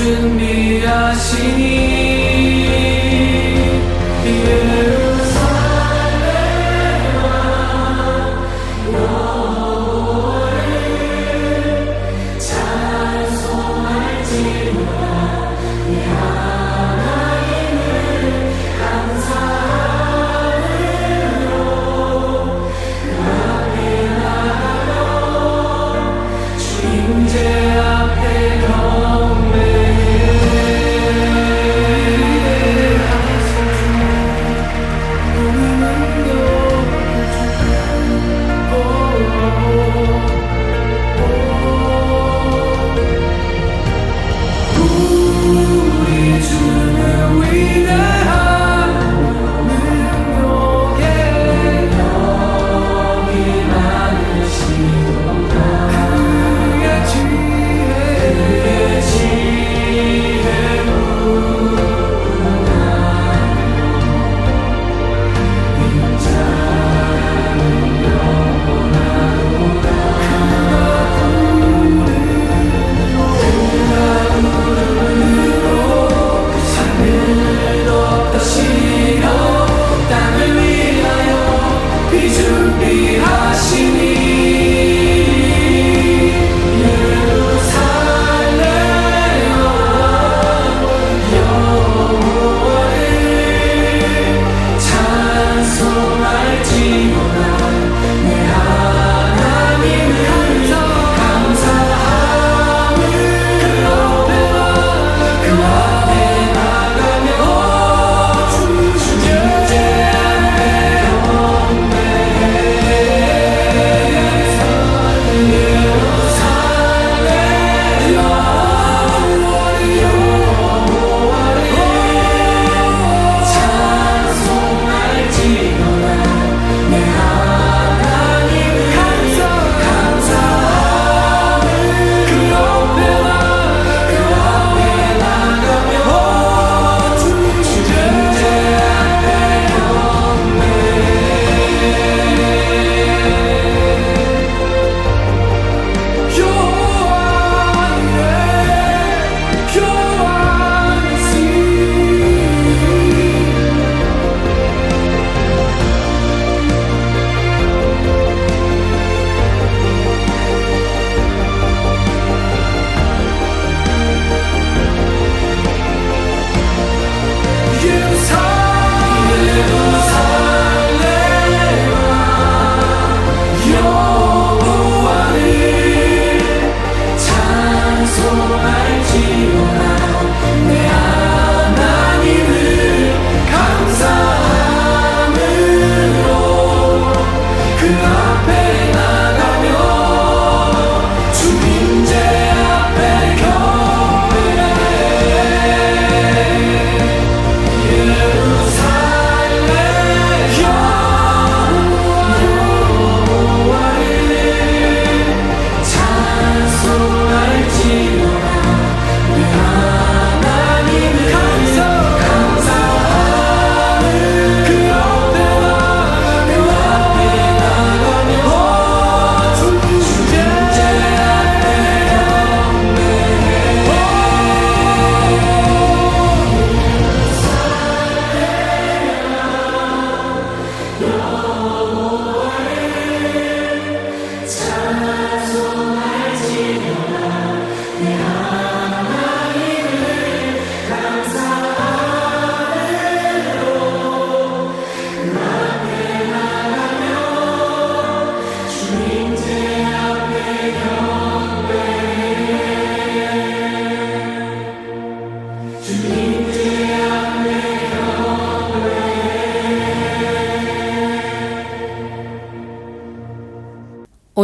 준비하시니 임재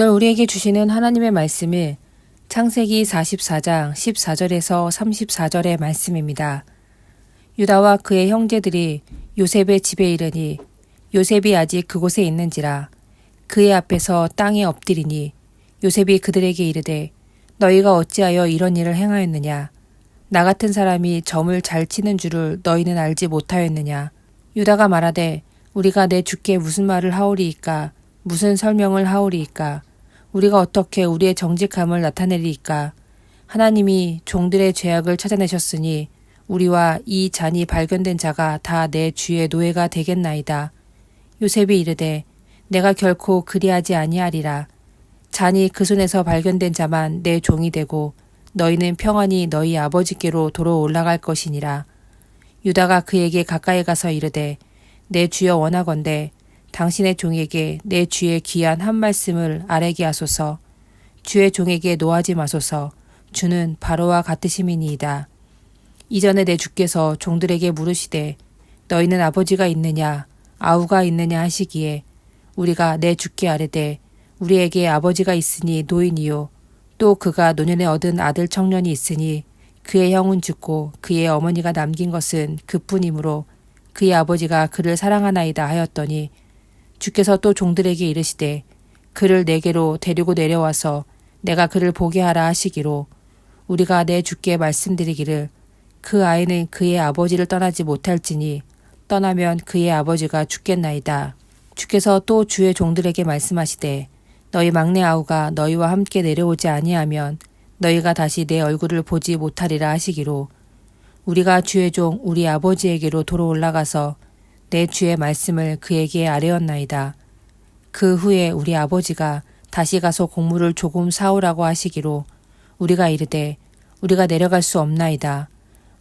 오늘 우리에게 주시는 하나님의 말씀은 창세기 44장 14절에서 34절의 말씀입니다. 유다와 그의 형제들이 요셉의 집에 이르니 요셉이 아직 그곳에 있는지라 그의 앞에서 땅에 엎드리니 요셉이 그들에게 이르되 너희가 어찌하여 이런 일을 행하였느냐? 나 같은 사람이 점을 잘 치는 줄을 너희는 알지 못하였느냐? 유다가 말하되 우리가 내 주께 무슨 말을 하오리이까? 무슨 설명을 하오리이까 우리가 어떻게 우리의 정직함을 나타내리까? 하나님이 종들의 죄악을 찾아내셨으니 우리와 이 잔이 발견된 자가 다 내 주의 노예가 되겠나이다. 요셉이 이르되 내가 결코 그리하지 아니하리라. 잔이 그 손에서 발견된 자만 내 종이 되고 너희는 평안히 너희 아버지께로 도로 올라갈 것이니라. 유다가 그에게 가까이 가서 이르되 내 주여 원하건대 당신의 종에게 내 주의 귀한 한 말씀을 아뢰게 하소서. 주의 종에게 노하지 마소서. 주는 바로와 같으심이니이다. 이전에 내 주께서 종들에게 물으시되 너희는 아버지가 있느냐 아우가 있느냐 하시기에 우리가 내 주께 아뢰되 우리에게 아버지가 있으니 노인이요 또 그가 노년에 얻은 아들 청년이 있으니 그의 형은 죽고 그의 어머니가 남긴 것은 그뿐이므로 그의 아버지가 그를 사랑하나이다 하였더니 주께서 또 종들에게 이르시되 그를 내게로 데리고 내려와서 내가 그를 보게 하라 하시기로 우리가 내 주께 말씀드리기를 그 아이는 그의 아버지를 떠나지 못할지니 떠나면 그의 아버지가 죽겠나이다. 주께서 또 주의 종들에게 말씀하시되 너희 막내 아우가 너희와 함께 내려오지 아니하면 너희가 다시 내 얼굴을 보지 못하리라 하시기로 우리가 주의 종 우리 아버지에게로 도로 올라가서 내 주의 말씀을 그에게 아뢰었나이다. 그 후에 우리 아버지가 다시 가서 곡물을 조금 사오라고 하시기로 우리가 이르되 우리가 내려갈 수 없나이다.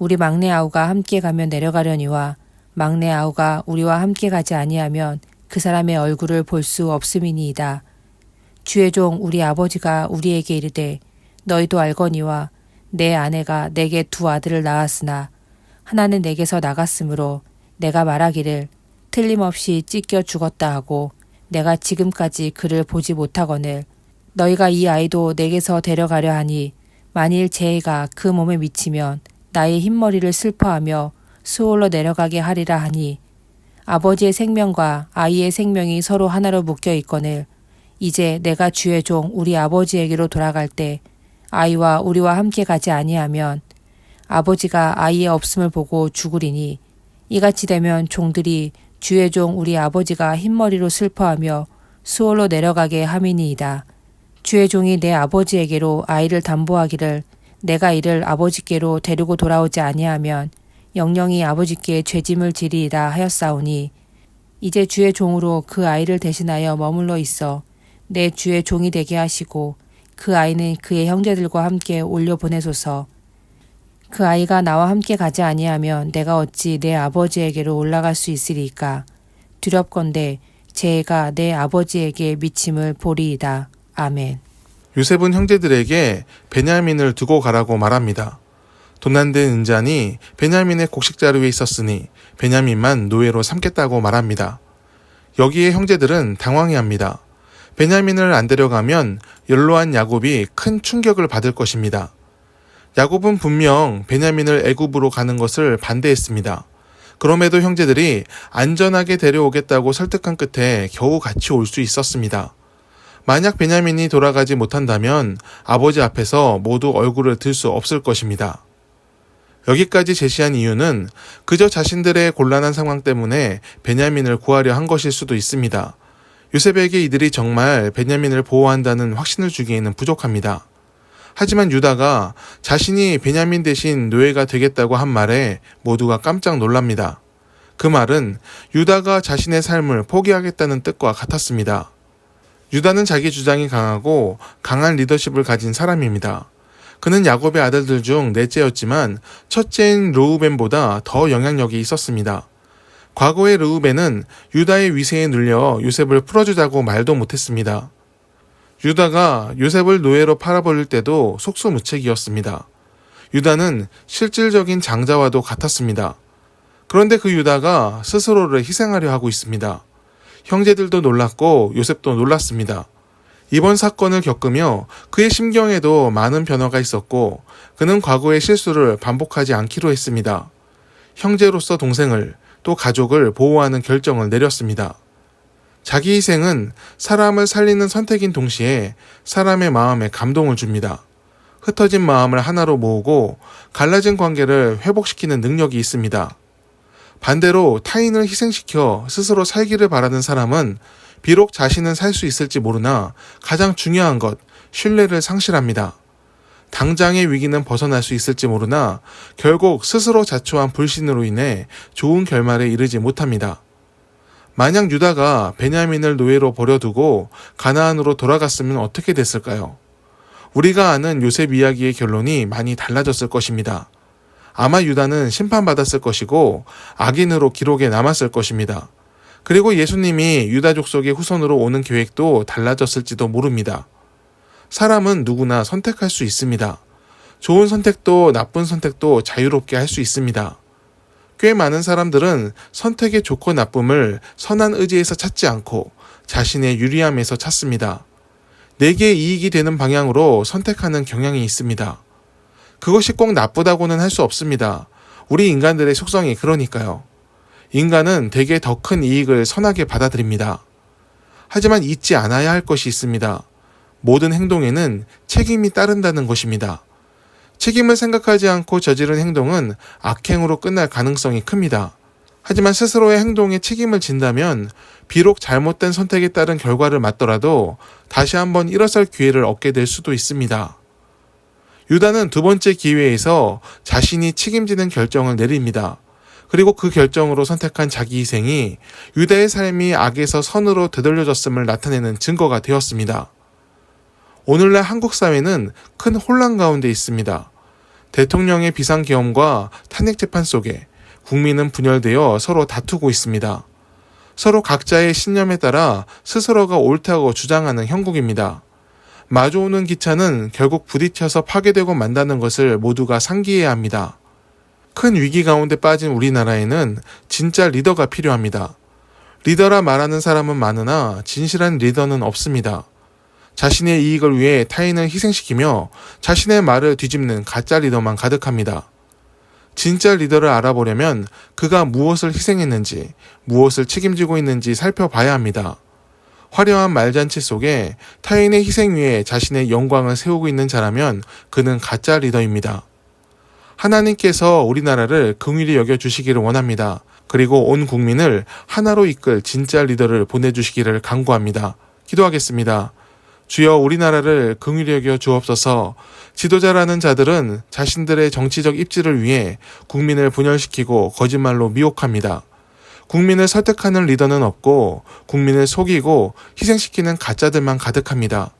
우리 막내 아우가 함께 가면 내려가려니와 막내 아우가 우리와 함께 가지 아니하면 그 사람의 얼굴을 볼 수 없음이니이다. 주의 종 우리 아버지가 우리에게 이르되 너희도 알거니와 내 아내가 내게 두 아들을 낳았으나 하나는 내게서 나갔으므로 내가 말하기를 틀림없이 찢겨 죽었다 하고 내가 지금까지 그를 보지 못하거늘 너희가 이 아이도 내게서 데려가려 하니 만일 재해가 그 몸에 미치면 나의 흰머리를 슬퍼하며 수월로 내려가게 하리라 하니 아버지의 생명과 아이의 생명이 서로 하나로 묶여 있거늘 이제 내가 주의 종 우리 아버지에게로 돌아갈 때 아이와 우리와 함께 가지 아니하면 아버지가 아이의 없음을 보고 죽으리니 이같이 되면 종들이 주의 종 우리 아버지가 흰머리로 슬퍼하며 수월로 내려가게 함이니이다. 주의 종이 내 아버지에게로 아이를 담보하기를 내가 이를 아버지께로 데리고 돌아오지 아니하면 영영이 아버지께 죄짐을 지리이다 하였사오니 이제 주의 종으로 그 아이를 대신하여 머물러 있어 내 주의 종이 되게 하시고 그 아이는 그의 형제들과 함께 올려 보내소서. 그 아이가 나와 함께 가지 아니하면 내가 어찌 내 아버지에게로 올라갈 수 있으리까? 두렵건대 제 애가 내 아버지에게 미침을 보리이다. 아멘. 요셉은 형제들에게 베냐민을 두고 가라고 말합니다. 도난된 은잔이 베냐민의 곡식 자루에 있었으니 베냐민만 노예로 삼겠다고 말합니다. 여기에 형제들은 당황해합니다. 베냐민을 안 데려가면 연로한 야곱이 큰 충격을 받을 것입니다. 야곱은 분명 베냐민을 애굽으로 가는 것을 반대했습니다. 그럼에도 형제들이 안전하게 데려오겠다고 설득한 끝에 겨우 같이 올 수 있었습니다. 만약 베냐민이 돌아가지 못한다면 아버지 앞에서 모두 얼굴을 들 수 없을 것입니다. 여기까지 제시한 이유는 그저 자신들의 곤란한 상황 때문에 베냐민을 구하려 한 것일 수도 있습니다. 요셉에게 이들이 정말 베냐민을 보호한다는 확신을 주기에는 부족합니다. 하지만 유다가 자신이 베냐민 대신 노예가 되겠다고 한 말에 모두가 깜짝 놀랍니다. 그 말은 유다가 자신의 삶을 포기하겠다는 뜻과 같았습니다. 유다는 자기 주장이 강하고 강한 리더십을 가진 사람입니다. 그는 야곱의 아들들 중 넷째였지만 첫째인 르우벤보다 더 영향력이 있었습니다. 과거의 르우벤은 유다의 위세에 눌려 요셉을 풀어주자고 말도 못했습니다. 유다가 요셉을 노예로 팔아버릴 때도 속수무책이었습니다. 유다는 실질적인 장자와도 같았습니다. 그런데 그 유다가 스스로를 희생하려 하고 있습니다. 형제들도 놀랐고 요셉도 놀랐습니다. 이번 사건을 겪으며 그의 심경에도 많은 변화가 있었고 그는 과거의 실수를 반복하지 않기로 했습니다. 형제로서 동생을 또 가족을 보호하는 결정을 내렸습니다. 자기 희생은 사람을 살리는 선택인 동시에 사람의 마음에 감동을 줍니다. 흩어진 마음을 하나로 모으고 갈라진 관계를 회복시키는 능력이 있습니다. 반대로 타인을 희생시켜 스스로 살기를 바라는 사람은 비록 자신은 살 수 있을지 모르나 가장 중요한 것, 신뢰를 상실합니다. 당장의 위기는 벗어날 수 있을지 모르나 결국 스스로 자초한 불신으로 인해 좋은 결말에 이르지 못합니다. 만약 유다가 베냐민을 노예로 버려두고 가나안으로 돌아갔으면 어떻게 됐을까요? 우리가 아는 요셉 이야기의 결론이 많이 달라졌을 것입니다. 아마 유다는 심판받았을 것이고 악인으로 기록에 남았을 것입니다. 그리고 예수님이 유다 족속의 후손으로 오는 계획도 달라졌을지도 모릅니다. 사람은 누구나 선택할 수 있습니다. 좋은 선택도 나쁜 선택도 자유롭게 할 수 있습니다. 꽤 많은 사람들은 선택의 좋고 나쁨을 선한 의지에서 찾지 않고 자신의 유리함에서 찾습니다. 내게 이익이 되는 방향으로 선택하는 경향이 있습니다. 그것이 꼭 나쁘다고는 할 수 없습니다. 우리 인간들의 속성이 그러니까요. 인간은 대개 더 큰 이익을 선하게 받아들입니다. 하지만 잊지 않아야 할 것이 있습니다. 모든 행동에는 책임이 따른다는 것입니다. 책임을 생각하지 않고 저지른 행동은 악행으로 끝날 가능성이 큽니다. 하지만 스스로의 행동에 책임을 진다면 비록 잘못된 선택에 따른 결과를 맞더라도 다시 한번 일어설 기회를 얻게 될 수도 있습니다. 유다는 두 번째 기회에서 자신이 책임지는 결정을 내립니다. 그리고 그 결정으로 선택한 자기 희생이 유다의 삶이 악에서 선으로 되돌려졌음을 나타내는 증거가 되었습니다. 오늘날 한국 사회는 큰 혼란 가운데 있습니다. 대통령의 비상계엄과 탄핵재판 속에 국민은 분열되어 서로 다투고 있습니다. 서로 각자의 신념에 따라 스스로가 옳다고 주장하는 형국입니다. 마주오는 기차는 결국 부딪혀서 파괴되고 만다는 것을 모두가 상기해야 합니다. 큰 위기 가운데 빠진 우리나라에는 진짜 리더가 필요합니다. 리더라 말하는 사람은 많으나 진실한 리더는 없습니다. 자신의 이익을 위해 타인을 희생시키며 자신의 말을 뒤집는 가짜 리더만 가득합니다. 진짜 리더를 알아보려면 그가 무엇을 희생했는지, 무엇을 책임지고 있는지 살펴봐야 합니다. 화려한 말잔치 속에 타인의 희생 위에 자신의 영광을 세우고 있는 자라면 그는 가짜 리더입니다. 하나님께서 우리나라를 긍휼히 여겨 주시기를 원합니다. 그리고 온 국민을 하나로 이끌 진짜 리더를 보내 주시기를 간구합니다. 기도하겠습니다. 주여 우리나라를 긍휼히 여겨 주옵소서. 지도자라는 자들은 자신들의 정치적 입지를 위해 국민을 분열시키고 거짓말로 미혹합니다. 국민을 설득하는 리더는 없고 국민을 속이고 희생시키는 가짜들만 가득합니다.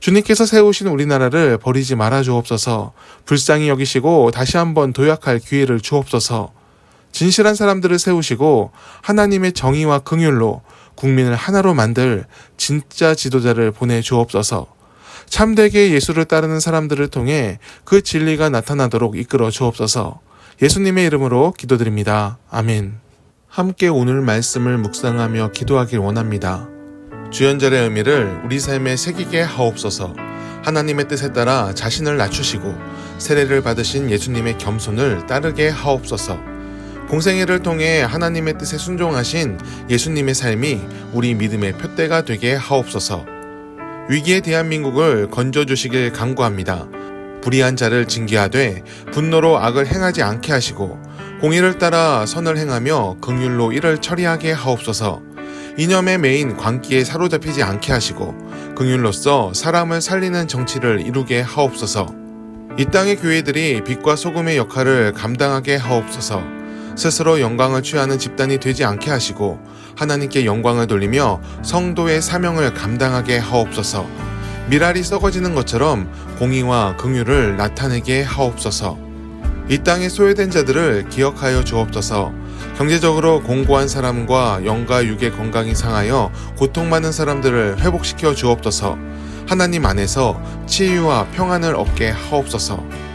주님께서 세우신 우리나라를 버리지 말아 주옵소서. 불쌍히 여기시고 다시 한번 도약할 기회를 주옵소서. 진실한 사람들을 세우시고 하나님의 정의와 긍휼로 국민을 하나로 만들 진짜 지도자를 보내 주옵소서. 참되게 예수를 따르는 사람들을 통해 그 진리가 나타나도록 이끌어 주옵소서. 예수님의 이름으로 기도드립니다. 아멘. 함께 오늘 말씀을 묵상하며 기도하길 원합니다. 주연절의 의미를 우리 삶에 새기게 하옵소서. 하나님의 뜻에 따라 자신을 낮추시고 세례를 받으신 예수님의 겸손을 따르게 하옵소서. 공생애를 통해 하나님의 뜻에 순종하신 예수님의 삶이 우리 믿음의 표대가 되게 하옵소서. 위기의 대한민국을 건져주시길 간구합니다. 불의한 자를 징계하되 분노로 악을 행하지 않게 하시고 공의를 따라 선을 행하며 긍휼로 이를 처리하게 하옵소서. 이념의 메인 광기에 사로잡히지 않게 하시고 긍휼로서 사람을 살리는 정치를 이루게 하옵소서. 이 땅의 교회들이 빛과 소금의 역할을 감당하게 하옵소서. 스스로 영광을 취하는 집단이 되지 않게 하시고 하나님께 영광을 돌리며 성도의 사명을 감당하게 하옵소서. 미랄이 썩어지는 것처럼 공의와 긍휼을 나타내게 하옵소서. 이 땅에 소외된 자들을 기억하여 주옵소서. 경제적으로 공고한 사람과 영과 육의 건강이 상하여 고통받는 사람들을 회복시켜 주옵소서. 하나님 안에서 치유와 평안을 얻게 하옵소서.